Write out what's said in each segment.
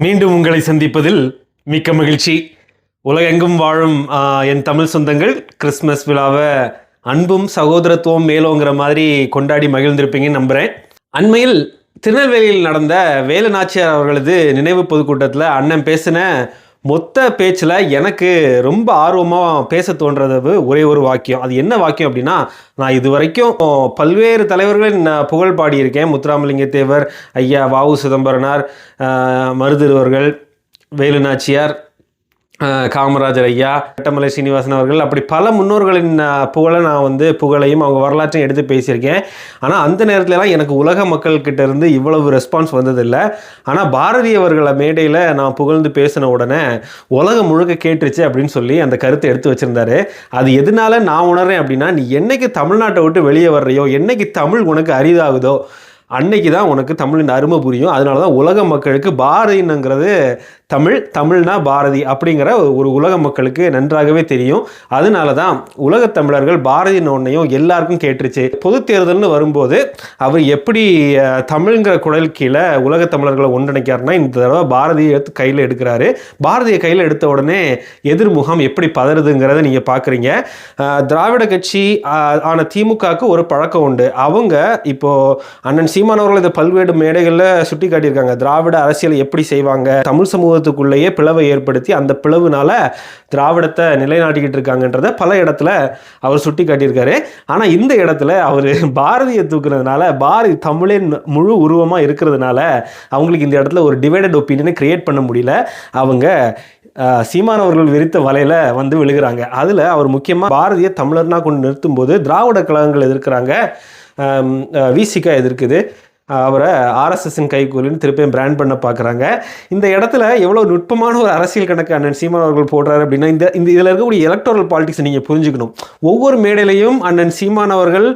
மீண்டும் உங்களை சந்திப்பதில் மிக்க மகிழ்ச்சி. உலகெங்கும் வாழும் என் தமிழ் சொந்தங்கள் கிறிஸ்மஸ் விழாவை அன்பும் சகோதரத்துவம் மேலோங்கிற மாதிரி கொண்டாடி மகிழ்ந்திருப்பீங்கன்னு நம்புகிறேன் அண்மையில் திருநெல்வேலியில் நடந்த வேலு நாச்சியார் அவர்களது நினைவு பொதுக்கூட்டத்தில் அண்ணன் பேசின மொத்த பேச்சில் எனக்கு ரொம்ப ஆர்வமாக பேச தோன்றது ஒரே ஒரு வாக்கியம். அது என்ன வாக்கியம் அப்படின்னா நான் இது வரைக்கும் பல்வேறு தலைவர்களின் நான் புகழ் பாடியிருக்கேன். முத்துராமலிங்க தேவர் ஐயா வாவு சிதம்பரனார் ஆஹ், மருதிருவர்கள் வேலு நாச்சியார் காமராஜர் ஐயா கட்டமலை சீனிவாசன் அவர்கள் அப்படி பல முன்னோர்களின் புகழை நான் வந்து புகழையும் அவங்க வரலாற்றையும் எடுத்து பேசியிருக்கேன். ஆனால் அந்த நேரத்துலலாம் எனக்கு உலக மக்கள்கிட்ட இருந்து இவ்வளவு ரெஸ்பான்ஸ் வந்ததில்லை. ஆனால் பாரதி அவர்களை மேடையில் நான் புகழ்ந்து பேசின உடனே உலகம் முழுக்க கேட்டுருச்சு அப்படின்னு சொல்லி அந்த கருத்தை எடுத்து வச்சிருந்தாரு. அது எதனால நான் உணர்றேன் அப்படின்னா நீ என்னைக்கு தமிழ்நாட்டை விட்டு வெளியே வர்றையோ என்னைக்கு தமிழ் உனக்கு அரிதாகுதோ அன்னைக்கு தான் உனக்கு தமிழின் அருமை புரியும். அதனால தான் உலக மக்களுக்கு பாரதினுங்கிறது தமிழ் தமிழ்னா பாரதி அப்படிங்கிற ஒரு உலக மக்களுக்கு நன்றாகவே தெரியும். அதனால தான் உலக தமிழர்கள் பாரதியின் ஒன்றையும் எல்லாருக்கும் கேட்டுருச்சு. பொது தேர்தல்னு வரும்போது அவர் எப்படி தமிழ்ங்கிற குடல் கீழே உலக தமிழர்களை ஒன்றிணைக்காருன்னா இந்த தடவை பாரதியை எடுத்து கையில் எடுக்கிறாரு. பாரதியை கையில் எடுத்த உடனே எதிர்முகம் எப்படி பதறுதுங்கிறத நீங்கள் பார்க்குறீங்க திராவிட கட்சி ஆன திமுகவுக்கு ஒரு பழக்கம் உண்டு. அவங்க இப்போது அண்ணன் சி. அவர்கள் இதை பல்வேறு மேடைகளில் சுட்டி காட்டியிருக்காங்க. திராவிட அரசியலை எப்படி செய்வாங்க? தமிழ் சமூகத்துக்குள்ளேயே பிளவை ஏற்படுத்தி அந்த பிளவுனால திராவிடத்தை நிலைநாட்டிக்கிட்டு இருக்காங்கன்றத பல இடத்துல அவர் சுட்டி காட்டியிருக்காரு. ஆனால் இந்த இடத்துல அவர் பாரதியை தூக்குனதுனால பாரதி தமிழின் முழு உருவமாக இருக்கிறதுனால அவங்களுக்கு இந்த இடத்துல ஒரு டிவைடட் ஒப்பீனியனை கிரியேட் பண்ண முடியல. அவங்க சீமானவர்கள் சீமான் அவர்கள் விரித்த வலையில வந்து விழுகிறாங்க. அதில் அவர் முக்கியமாக பாரதிய தமிழர்னா கொண்டு நிறுத்தும்போது திராவிட கழகங்கள் எதிர்க்கிறாங்க. விசிகா எதிர்க்குது. அவரை ஆர்எஸ்எஸ்ஸின் கைகூலின்னு திருப்பியும் பிராண்ட் பண்ண பார்க்குறாங்க இந்த இடத்துல எவ்வளோ நுட்பமான ஒரு அரசியல் கணக்கு அண்ணன் சீமான் அவர்கள் போடுறாரு அப்படின்னா இந்த இந்த இதில் இருக்கக்கூடிய எலக்டோரல் பாலிடிக்ஸ் நீங்கள் புரிஞ்சுக்கணும். ஒவ்வொரு மேடையிலையும் அண்ணன் சீமான் அவர்கள்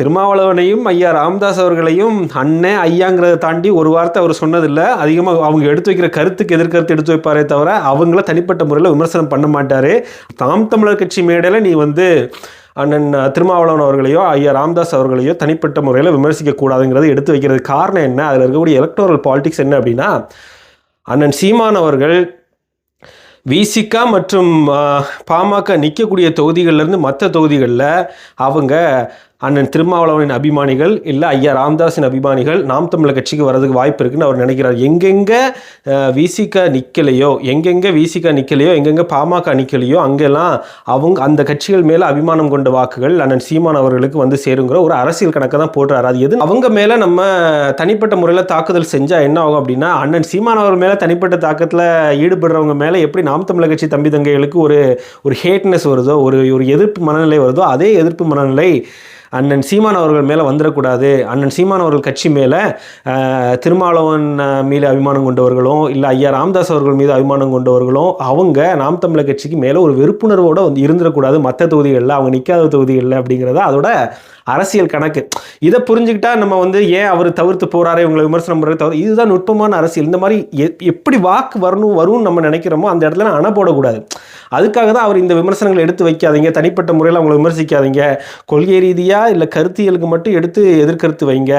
திருமாவளவனையும் ஐயா ராமதாஸ் அவர்களையும் அண்ணன் ஐயாங்கிறத தாண்டி ஒரு வார்த்தை அவர் சொன்னதில்லை. அதிகமாக அவங்க எடுத்து வைக்கிற கருத்துக்கு எதிர்கருத்து எடுத்து வைப்பாரே தவிர அவங்கள தனிப்பட்ட முறையில் விமர்சனம் பண்ண மாட்டார். தாம் தமிழர் கட்சி மேடையில் நீ வந்து அண்ணன் திருமாவளவன் அவர்களையோ ஐயா ராம்தாஸ் அவர்களையோ தனிப்பட்ட முறையில் விமர்சிக்கக்கூடாதுங்கிறத எடுத்து வைக்கிறது காரணம் என்ன? அதில் இருக்கக்கூடிய எலக்டோரல் பாலிடிக்ஸ் என்ன அப்படின்னா அண்ணன் சீமான் அவர்கள் விசிகா மற்றும் பாமக நிற்கக்கூடிய தொகுதிகள்லேருந்து மற்ற தொகுதிகளில் அவங்க அண்ணன் திருமாவளவனின் அபிமானிகள் இல்லை ஐயா ராம்தாஸின் அபிமானிகள் நாம் தமிழர் கட்சிக்கு வர்றதுக்கு வாய்ப்பு இருக்குன்னு அவர் நினைக்கிறார். எங்கெங்கே விசிகா நிற்கலையோ எங்கெங்கே விசிகா நிற்கலையோ எங்கெங்கே பாமக நிற்கலையோ அங்கெல்லாம் அவங்க அந்த கட்சிகள் மேலே அபிமானம் கொண்ட வாக்குகள் அண்ணன் சீமான் அவர்களுக்கு வந்து சேருங்கிற ஒரு அரசியல் கணக்கை தான் போடுறாரு. அது எது அவங்க மேலே நம்ம தனிப்பட்ட முறையில் தாக்குதல் செஞ்சால் என்ன ஆகும் அப்படின்னா அண்ணன் சீமான் அவர் மேலே தனிப்பட்ட தாக்கத்தில் ஈடுபடுறவங்க மேலே எப்படி நாம் தமிழர் கட்சி தம்பி தங்கைகளுக்கு ஒரு ஒரு ஹேட்னஸ் வருதோ ஒரு ஒரு எதிர்ப்பு மனநிலை வருதோ அதே எதிர்ப்பு மனநிலை அண்ணன் சீமான் அவர்கள் மேலே வந்துடக்கூடாது. அண்ணன் சீமான் அவர்கள் கட்சி மேலே திருமாவளவன் மீது அபிமானம் கொண்டவர்களும் இல்லை ஐயா ராமதாஸ் அவர்கள் மீது அபிமானம் கொண்டவர்களும் அவங்க நாம் தமிழர் கட்சிக்கு மேலே ஒரு வெறுப்புணர்வோடு வந்து இருந்துடக்கூடாது. மற்ற தொகுதிகளில் அவங்க நிற்காத தொகுதிகளில் அப்படிங்கிறத அதோட அரசியல் கணக்கு. இதை புரிஞ்சுக்கிட்டா நம்ம வந்து ஏன் அவர் தவிர்த்து போகிறாரு இவங்களை விமர்சனம் பண்ணுறது தவிர இதுதான் நுட்பமான அரசியல். இந்த மாதிரி எப்படி வாக்கு வரணும் வரும்னு நம்ம நினைக்கிறோமோ அந்த இடத்துல அணை போடக்கூடாது. அதுக்காக தான் அவர் இந்த விமர்சனங்களை எடுத்து வைக்காதீங்க. தனிப்பட்ட முறையில் அவங்களை விமர்சிக்காதீங்க. கொள்கை ரீதியாக இல்லை கருத்தியலுக்கு மட்டும் எடுத்து எதிர்கருத்து வைங்க.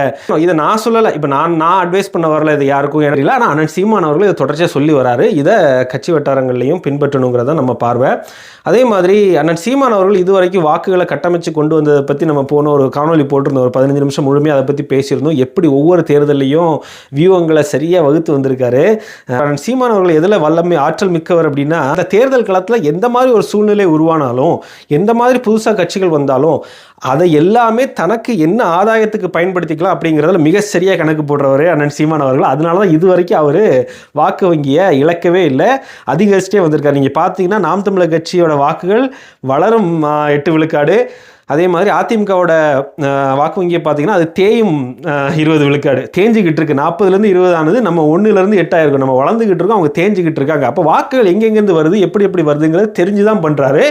இதை நான் சொல்லலை. இப்போ நான் நான் அட்வைஸ் பண்ண வரல இது யாருக்கும் எனக்கு இல்லை ஆனால் அண்ணன் சீமான் அவர்கள் இதை தொடர்ச்சியாக சொல்லி வராரு. இதை கட்சி வட்டாரங்கள்லையும் பின்பற்றணுங்கிறத நம்ம பார்வை. அதே மாதிரி அண்ணன் சீமான் அவர்கள் இதுவரைக்கும் வாக்குகளை கட்டமைச்சு கொண்டு வந்ததை பற்றி நம்ம போன ஒரு காணொலி போட்டிருந்தோம். ஒரு பதினஞ்சு நிமிஷம் முழுமையாக அதை பற்றி பேசியிருந்தோம். எப்படி ஒவ்வொரு தேர்தலையும் வியூகங்களை சரியாக வகுத்து வந்திருக்காரு. அண்ணன் சீமான் அவர்கள் எதில் வல்லமை ஆற்றல் மிக்கவர் அப்படின்னா அந்த தேர்தல் களத்தில் எந்த மாதிரி ஒரு சூழ்நிலை உருவானாலும் எந்த மாதிரி புதுசாக கட்சிகள் வந்தாலும் அதை எல்லாமே தனக்கு என்ன ஆதாயத்துக்கு பயன்படுத்திக்கலாம் அப்படிங்கிறதுல மிக சரியாக கணக்கு போடுறவர் அண்ணன் சீமான் அவர்கள். அதனால தான் இது வரைக்கும் அவர் வாக்கு வங்கியை இழக்கவே இல்லை. அதிகரிச்சிட்டே வந்திருக்காரு. நீங்கள் பார்த்தீங்கன்னா நாம் தமிழர் கட்சியோட வாக்குகள் வளரும் எட்டு விழுக்காடு. அதே மாதிரி அதிமுகவோட வாக்கு வங்கியை பார்த்தீங்கன்னா அது தேயும் இருபது விழுக்காடு. தேஞ்சிக்கிட்டு இருக்கு. நாற்பதுலேருந்து இருபது ஆனது நம்ம ஒன்றுலேருந்து எட்டாயிருக்கும். நம்ம வளர்ந்துக்கிட்டு இருக்கோம். அவங்க தேஞ்சிக்கிட்டு இருக்காங்க. அப்போ வாக்குகள் எங்கெங்கேருந்து வருது? எப்படி எப்படி வருதுங்கிறத தெரிஞ்சு தான் பண்ணுறாரு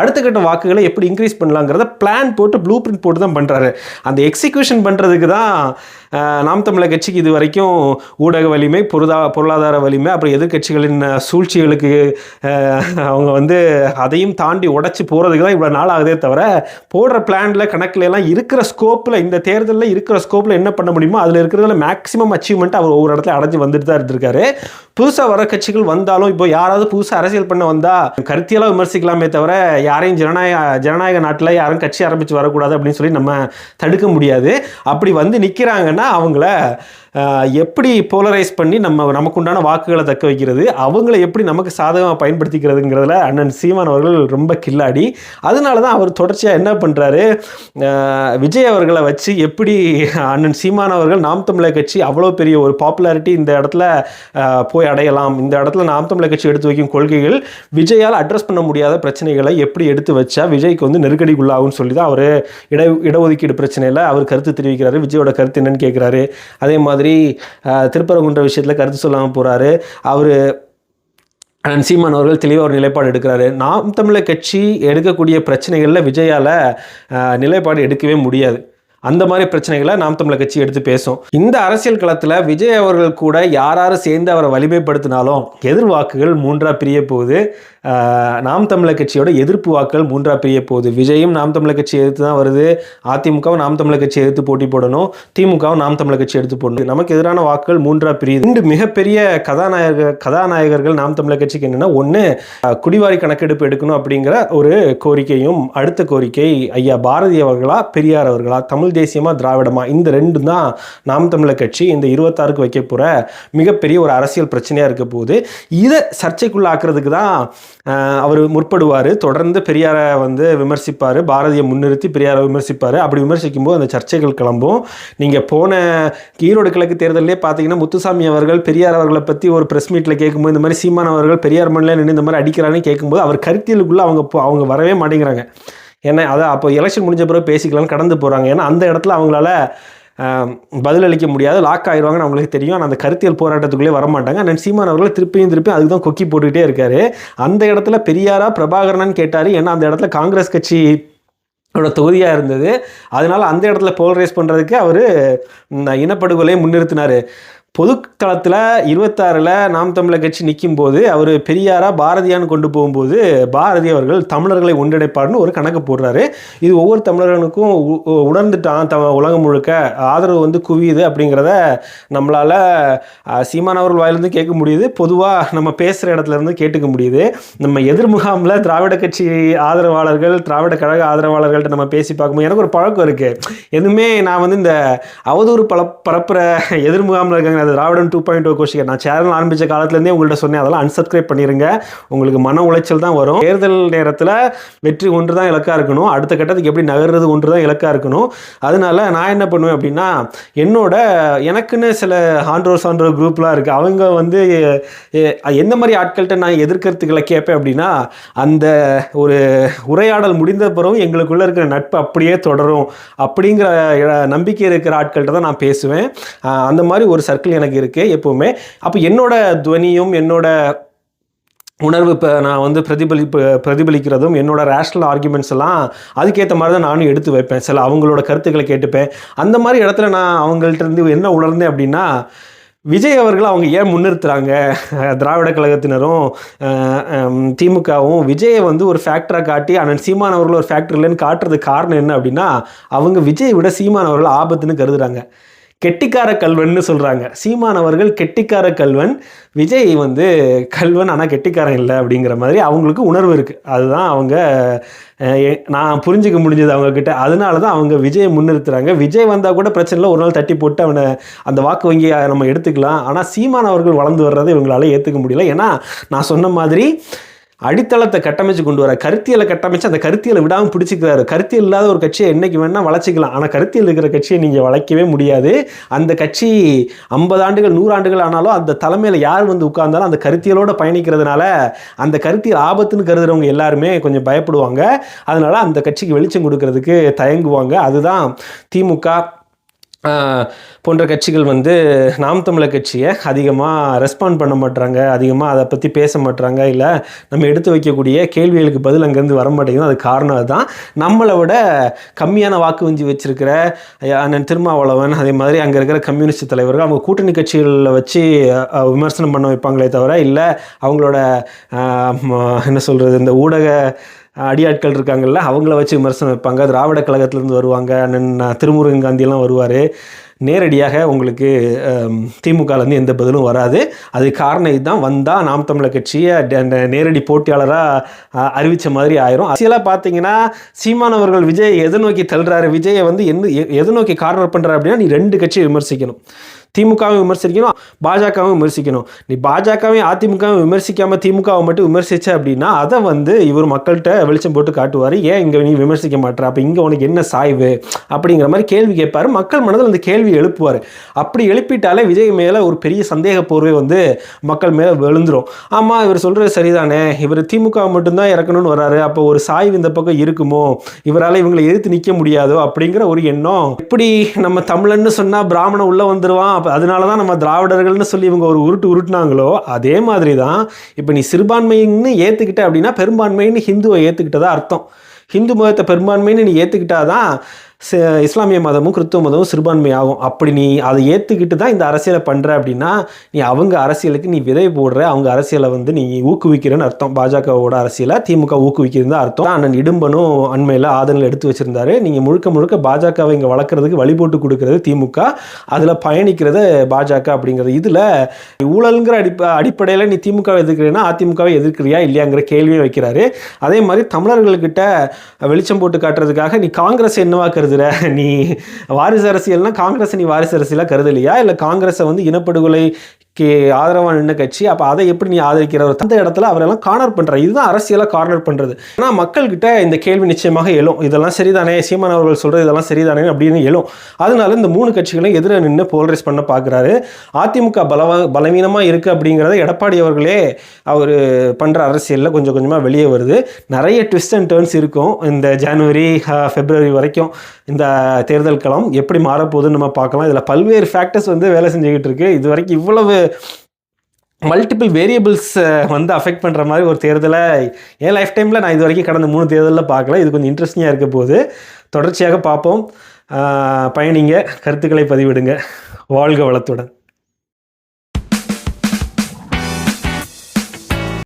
அடுத்த கட்ட வாக்குகளை எப்படி இன்க்ரீஸ் பண்ணலாங்கிறத பிளான் போட்டு ப்ளூ பிரிண்ட் போட்டு தான் பண்ணுறாரு அந்த எக்ஸிக்யூஷன் பண்ணுறதுக்கு தான் நாம் தமிழர் கட்சிக்கு இது வரைக்கும் ஊடக வலிமை பொருதா பொருளாதார வலிமை அப்புறம் எதிர்கட்சிகளின் சூழ்ச்சிகளுக்கு அவங்க வந்து அதையும் தாண்டி உடச்சி போகிறதுக்கு தான் இவ்வளோ நாள் ஆகுதே தவிர போ போடுற பிளானில் கணக்கில் எல்லாம் இருக்கிற ஸ்கோப்பில் இந்த தேர்தலில் இருக்கிற ஸ்கோப்பில் என்ன பண்ண முடியுமோ அதில் இருக்கிறதுல மேக்ஸிமம் அச்சீவ்மெண்ட் அவர் ஒவ்வொரு இடத்துல அடைஞ்சு வந்துட்டு தான் இருந்திருக்காரு. புதுசாக வர கட்சிகள் வந்தாலும் இப்போ யாராவது புதுசாக அரசியல் பண்ண வந்தால் கருத்தியெல்லாம் விமர்சிக்கலாமே தவிர யாரையும் ஜனநாயக ஜனநாயக நாட்டில் யாரும் கட்சி ஆரம்பித்து வரக்கூடாது அப்படின்னு சொல்லி நம்ம தடுக்க முடியாது. அப்படி வந்து நிற்கிறாங்கன்னா அவங்கள எப்படி போலரைஸ் பண்ணி நம்ம நமக்கு உண்டான வாக்குகளை தக்க வைக்கிறது? அவங்கள எப்படி நமக்கு சாதகமாக பயன்படுத்திக்கிறதுங்கிறதுல அண்ணன் சீமான் அவர்கள் ரொம்ப கில்லாடி. அதனால தான் அவர் தொடர்ச்சியாக என்ன பண்ணுறாரு விஜய் அவர்களை வச்சு எப்படி அண்ணன் சீமான் அவர்கள் நாம் தமிழர் கட்சி அவ்வளோ பெரிய ஒரு பாப்புலாரிட்டி இந்த இடத்துல போய் அடையலாம். இந்த இடத்துல நாம் தமிழர் கட்சி எடுத்து வைக்கும் கொள்கைகள் விஜயால் அட்ரஸ் பண்ண முடியாத பிரச்சனைகளை எப்படி எடுத்து வச்சா விஜய்க்கு வந்து நெருக்கடிக்குள்ளாகும்னு சொல்லி தான் அவர் இட இடஒதுக்கீடு பிரச்சனையில் அவர் கருத்து தெரிவிக்கிறாரு. விஜயோட கருத்து என்னன்னு கேட்குறாரு அதே மாதிரி மாதிரி திருப்பரங்குன்ற விஷயத்தில் கருத்து சொல்லாமல் போகிறாரு அவர் அண்ணன் சீமான் அவர்கள் தெளிவாக ஒரு நிலைப்பாடு எடுக்கிறாரு. நாம் தமிழர் கட்சி எடுக்கக்கூடிய பிரச்சனைகளில் விஜயால் நிலைப்பாடு எடுக்கவே முடியாது. அந்த மாதிரி பிரச்சனைகளை நாம் தமிழர் கட்சி எடுத்து பேசும். இந்த அரசியல் களத்தில் விஜய் அவர்கள் கூட யார் யார் சேர்ந்து அவரை வலிமைப்படுத்தினாலும் எதிர்வாக்குகள் மூன்றாக பிரிய போகுது. நாம் தமிழர் கட்சியோட எதிர்ப்பு வாக்குகள் மூன்றாக பிரிய போகுது. விஜயும் நாம் தமிழர் கட்சி எதிர்த்து தான் வருது. அதிமுகவும் நாம் தமிழர் கட்சி எதிர்த்து போட்டி போடணும். திமுகவும் நாம் தமிழர் கட்சி எடுத்து போடணும். நமக்கு எதிரான வாக்குகள் மூன்றாக பிரியுது. ரெண்டு மிகப்பெரிய கதாநாயகர் கதாநாயகர்கள் நாம் தமிழர் கட்சிக்கு என்னென்னா ஒன்று குடிவாரி கணக்கெடுப்பு எடுக்கணும் அப்படிங்கிற ஒரு கோரிக்கையும் அடுத்த கோரிக்கை ஐயா பாரதி அவர்களா பெரியார் அவர்களா தமிழ் தேசியமா திராவிடமா? இந்த ரெண்டு தான் நாம் தமிழர் கட்சி இந்த இருபத்தாறுக்கு வைக்க போகிற மிகப்பெரிய ஒரு அரசியல் பிரச்சனையாக இருக்க போகுது. இதை சர்ச்சைக்குள்ளாக்குறதுக்கு தான் அவர் முற்படுவார். தொடர்ந்து பெரியாரை வந்து விமர்சிப்பார். பாரதியை முன்னிறுத்தி பெரியாரை விமர்சிப்பார். அப்படி விமர்சிக்கும் போது அந்த சர்ச்சைகள் கிளம்பும். நீங்கள் போன ஈரோடு கிழக்கு தேர்தலே பார்த்தீங்கன்னா முத்துசாமி அவர்கள் பெரியார் அவர்களை பற்றி ஒரு ப்ரெஸ் மீட்டில் கேட்கும்போது இந்த மாதிரி சீமான் அவர்கள் பெரியார் மண்ணில் நின்று இந்த மாதிரி அடிக்கிறான்னு கேட்கும்போது அவர் கருத்தியலுக்குள்ளே அவங்க போ- அவங்க வரவே மாட்டேங்கிறாங்க. ஏன்னா அதான் அப்போ எலெக்ஷன் முடிஞ்ச பிறகு பேசிக்கலாம்னு கடந்து போகிறாங்க ஏன்னா அந்த இடத்துல அவங்களால பதிலளிக்க முடியாது. லாக் ஆயிடுவாங்கன்னு அவங்களுக்கு தெரியும். ஆனால் அந்த கருத்தியல் போராட்டத்துக்குள்ளே வரமாட்டாங்க. அண்ட் சீமான் அவர்கள் திருப்பியும் திருப்பியும் அதுக்கு தான் கொக்கி போட்டுக்கிட்டே இருக்காரு. அந்த இடத்துல பெரியாரா பிரபாகரனான்னு கேட்டார். ஏன்னா அந்த இடத்துல காங்கிரஸ் கட்சி அவரோட தொகுதியாக இருந்தது. அதனால அந்த இடத்துல போல்ரைஸ் பண்ணுறதுக்கு அவர் இனப்படுகொலையை முன்னிறுத்தினார். பொதுக்களத்தில் இருபத்தாறில் நாம் தமிழர் கட்சி நிற்கும் போது அவர் பெரியாரா பாரதியான்னு கொண்டு போகும்போது பாரதி அவர்கள் தமிழர்களை ஒன்றிணைப்பார்னு ஒரு கணக்கு போடுறாரு. இது ஒவ்வொரு தமிழர்களுக்கும் உ- உணர்ந்துட்டான் த உலகம் முழுக்க. ஆதரவு வந்து குவியுது அப்படிங்கிறத நம்மளால் சீமான் அவர்கள் வாயிலிருந்து கேட்க முடியுது. பொதுவாக நம்ம பேசுகிற இடத்துல இருந்து கேட்டுக்க முடியுது. நம்ம எதிர்முகாமில் திராவிட கட்சி ஆதரவாளர்கள் திராவிட கழக ஆதரவாளர்கள்ட்ட நம்ம பேசி பார்க்கும்போது எனக்கு ஒரு பழக்கம் இருக்குது எதுவுமே நான் வந்து இந்த அவதூறு பல பரப்புகிற எதிர்முகாமில் இருக்காங்க அது திராவிடம் டூ பாயிண்ட் ஓ oh கோஷிக்க நான் சேனல் ஆரம்பித்த காலத்துலேருந்தே உங்கள்கிட்ட சொன்னேன். அதெல்லாம் அன்சப்ஸ்கிரைப் பண்ணிருங்க. உங்களுக்கு மன உளைச்சல் தான் வரும். தேர்தல் நேரத்தில் வெற்றி ஒன்று தான் இலக்காக இருக்கணும். அடுத்த கட்டத்துக்கு எப்படி நகர்றது ஒன்று தான் இலக்காக இருக்கணும். அதனால நான் என்ன பண்ணுவேன் அப்படின்னா என்னோட எனக்குன்னு சில ஆண்ட்ரோ சான்றோ குரூப்லாம் இருக்குது அவங்க வந்து எந்த மாதிரி ஆட்கள்கிட்ட நான் எதிர்க்கிறதுக்களை கேட்பேன் அப்படின்னா அந்த ஒரு உரையாடல் முடிந்த பிறகும் எங்களுக்குள்ள இருக்கிற நட்பு அப்படியே தொடரும். அப்படிங்கிற நம்பிக்கை இருக்கிற ஆட்கள்கிட்ட தான் நான் பேசுவேன். அந்த மாதிரி ஒரு சர்க்கிள் எனக்கு இருக்குது எப்போவுமே. அப்போ என்னோட துவனியும் என்னோட உணர்வு இப்போ நான் வந்து பிரதிபலிப்பு பிரதிபலிக்கிறதும் என்னோட ரேஷ்னல் ஆர்குமெண்ட்ஸ் எல்லாம் அதுக்கேற்ற மாதிரி தான் நானும் எடுத்து வைப்பேன். சில அவங்களோட கருத்துக்களை கேட்டுப்பேன். அந்த மாதிரி இடத்துல நான் அவங்கள்ட்ட இருந்து என்ன உணர்ந்தேன் அப்படின்னா விஜய் அவர்கள் அவங்க ஏன் முன்னிறுத்துறாங்க? திராவிட கழகத்தினரும் திமுகவும் விஜயை வந்து ஒரு ஃபேக்டராக காட்டி அண்ணன் சீமான் அவர்கள் ஒரு ஃபேக்டர் இல்லைன்னு காட்டுறதுக்கு காரணம் என்ன அப்படின்னா அவங்க விஜய் விட சீமான் அவர்கள் ஆபத்துன்னு கருதுறாங்க. கெட்டிக்கார கல்வன்னு சொல்கிறாங்க சீமான் அவர்கள் கெட்டிக்கார கல்வன் விஜய் வந்து கல்வன் ஆனால் கெட்டிக்காரன் இல்லை அப்படிங்கிற மாதிரி அவங்களுக்கு உணர்வு இருக்குது அதுதான் அவங்க நான் புரிஞ்சுக்க முடிஞ்சது அவங்கக்கிட்ட அதனால தான் அவங்க விஜயை முன்னிறுத்துறாங்க. விஜய் வந்தால் கூட பிரச்சனை இல்லை. ஒரு நாள் தட்டி போட்டு அவனை அந்த வாக்கு வங்கியை நம்ம எடுத்துக்கலாம். ஆனால் சீமான் அவர்கள் வளர்ந்து வர்றதை இவங்களால ஏற்றுக்க முடியல. ஏன்னா நான் சொன்ன மாதிரி அடித்தளத்தை கட்டமைச்சு கொண்டு வர கருத்தியலை கட்டமைச்சு அந்த கருத்தியலை விடாமல் பிடிச்சிக்கிறாரு. கருத்தியல் இல்லாத ஒரு கட்சியை என்னைக்கு வேணால் வளர்ச்சிக்கலாம். ஆனால் கருத்தியல் இருக்கிற கட்சியை நீங்கள் வளைக்கவே முடியாது. அந்த கட்சி ஐம்பது ஆண்டுகள் நூறாண்டுகள் ஆனாலும் அந்த தலைமையில் யார் வந்து உட்கார்ந்தாலும் அந்த கருத்தியலோடு பயணிக்கிறதுனால அந்த கருத்தியல் ஆபத்துன்னு கருதுறவங்க எல்லாருமே கொஞ்சம் பயப்படுவாங்க. அதனால அந்த கட்சிக்கு வெளிச்சம் கொடுக்கறதுக்கு தயங்குவாங்க. அதுதான் திமுக போன்ற கட்சிகள் வந்து நாம் தமிழர் கட்சியை அதிகமாக ரெஸ்பாண்ட் பண்ண மாட்டுறாங்க அதிகமாக அதை பற்றி பேச மாட்டுறாங்க இல்லை நம்ம எடுத்து வைக்கக்கூடிய கேள்விகளுக்கு பதில் அங்கேருந்து வர மாட்டேங்குது. அது காரணம் அதுதான். நம்மளை விட கம்மியான வாக்கு வஞ்சி வச்சுருக்கிற அண்ணன் திருமாவளவன் அதே மாதிரி அங்கே இருக்கிற கம்யூனிஸ்ட் தலைவர்கள் அவங்க கூட்டணி கட்சிகளில் வச்சு விமர்சனம் பண்ண வைப்பாங்களே தவிர இல்லை அவங்களோட ம- என்ன சொல்கிறது இந்த ஊடக அடியாட்கள் இருக்காங்கல்ல அவங்கள வச்சு விமர்சனம் வைப்பாங்க. திராவிட கழகத்திலேருந்து வருவாங்க. அண்ணன் திருமுருகன் காந்தியெல்லாம் வருவார். நேரடியாக உங்களுக்கு திமுகலேருந்து எந்த பதிலும் வராது. அது காரணம் இதுதான். வந்தால் நாம் தமிழர் கட்சியை அந்த நேரடி போட்டியாளராக அறிவித்த மாதிரி ஆயிரும். அரசியலாக பார்த்தீங்கன்னா சீமானவர்கள் விஜய் எதை நோக்கி தள்ளுறாரு. விஜயை வந்து எந்த எதை நோக்கி கார்னர் பண்ணுறாரு அப்படின்னா நீ ரெண்டு கட்சியை விமர்சிக்கணும். திமுகவும் விமர்சிக்கணும் பாஜகவும் விமர்சிக்கணும். நீ பாஜகவையும் அதிமுகவும் விமர்சிக்காம திமுகவை மட்டும் விமர்சிச்ச அப்படின்னா அதை வந்து இவர் மக்கள்கிட்ட வெளிச்சம் போட்டு காட்டுவார். ஏன் இங்கே நீ விமர்சிக்க மாட்டேற? அப்போ இங்கே உனக்கு என்ன சாய்வு? அப்படிங்கிற மாதிரி கேள்வி கேட்பாரு. மக்கள் மனதில் அந்த கேள்வி எழுப்புவார். அப்படி எழுப்பிட்டாலே விஜய் மேலே ஒரு பெரிய சந்தேக போர்வை வந்து மக்கள் மேலே விழுந்துரும். ஆமாம் இவர் சொல்கிறது சரிதானே. இவர் திமுக மட்டும்தான் இறக்கணும்னு வராரு. அப்போ ஒரு சாய்வு இந்த பக்கம் இருக்குமோ? இவரால் இவங்களை எதிர்த்து நிற்க முடியாதோ? அப்படிங்கிற ஒரு எண்ணம். எப்படி நம்ம தமிழன்னு சொன்னால் பிராமணன் உள்ளே வந்துடுவான் அப்போ அதனால தான் நம்ம திராவிடர்கள்னு சொல்லி இவங்க ஒரு உருட்டு உருட்டுனாங்களோ அதே மாதிரி தான் இப்போ நீ சிறுபான்மைன்னு ஏற்றுக்கிட்ட அப்படின்னா பெரும்பான்மைன்னு ஹிந்துவை ஏற்றுக்கிட்டதா அர்த்தம். ஹிந்து மதத்தை பெரும்பான்மைன்னு நீ ஏற்றுக்கிட்டாதான் இஸ்லாமிய மதமும் கிறிஸ்துவ மதமும் சிறுபான்மை ஆகும் அப்படி நீ அதை ஏற்றுக்கிட்டு தான் இந்த அரசியலை பண்ணுற அப்படின்னா நீ அவங்க அரசியலுக்கு நீ விதை போடுற அவங்க அரசியலை வந்து நீ ஊக்குவிக்கிறேன்னு அர்த்தம். பாஜகவோட அரசியலை திமுக ஊக்குவிக்கிறது அர்த்தம். அண்ணன் இடும்பனும் அண்மையில் ஆதனில் எடுத்து வச்சிருந்தாரு. நீங்கள் முழுக்க முழுக்க பாஜகவை இங்கே வளர்க்குறதுக்கு வழிபோட்டு கொடுக்குறது திமுக. அதில் பயணிக்கிறது பாஜக அப்படிங்கிறது. இதில் ஊழலுங்கிற அடிப்ப அடிப்படையில் நீ திமுகவை எதிர்க்கிறேன்னா அதிமுகவை எதிர்க்கிறியா இல்லையாங்கிற கேள்வியை வைக்கிறாரு. அதே மாதிரி தமிழர்கள்கிட்ட வெளிச்சம் போட்டு காட்டுறதுக்காக நீ காங்கிரஸ் என்னவாக்குறது? கருதுற? நீ வாரிசு அரசியல்னா காங்கிரஸ் நீ வாரிசு அரசியலாக கருதலையா? இல்லை காங்கிரஸை வந்து இனப்படுகொலை கே ஆதரவாக நின்று கட்சி அப்போ அதை எப்படி நீ ஆதரிக்கிற ஒரு அந்த இடத்துல அவரெல்லாம் கார்னர் பண்ணுற இதுதான் அரசியலாக கார்னர் பண்ணுறது ஆனால் மக்கள்கிட்ட இந்த கேள்வி நிச்சயமாக எழும். இதெல்லாம் சரிதானே? சீமான் அவர்கள் சொல்கிறது இதெல்லாம் சரிதானே? அப்படின்னு எழும். அதனால இந்த மூணு கட்சிகளையும் எதிராக நின்று போலரைஸ் பண்ண பார்க்குறாரு அதிமுக பலவ பலவீனமாக இருக்குது அப்படிங்கிறத எடப்பாடி அவர்களே அவர் பண்ணுற அரசியலில் கொஞ்சம் கொஞ்சமாக வெளியே வருது. நிறைய ட்விஸ்ட் அண்ட் டேர்ன்ஸ் இருக்கும். இந்த ஜனவரி ஃபெப்ரவரி வரைக்கும் இந்த தேர்தல் களம் எப்படி மாறப்போகுதுன்னு நம்ம பார்க்கலாம். இதில் பல்வேறு ஃபேக்டர்ஸ் வந்து வேலை செஞ்சுக்கிட்டு இருக்கு. இது வரைக்கும் இவ்வளவு மல்டிபிள் வேரியபிள்ஸை வந்து அஃபெக்ட் பண்ணுற மாதிரி ஒரு தேர்தலை என் லைஃப் டைமில் நான் இது வரைக்கும் கடந்த மூணு தேர்தலில் பார்க்கல. இது கொஞ்சம் இன்ட்ரெஸ்டிங்காக இருக்க போகுது. தொடர்ச்சியாக பார்ப்போம். பயணிங்க. கருத்துக்களை பதிவிடுங்க. வாழ்க வளத்துடன்.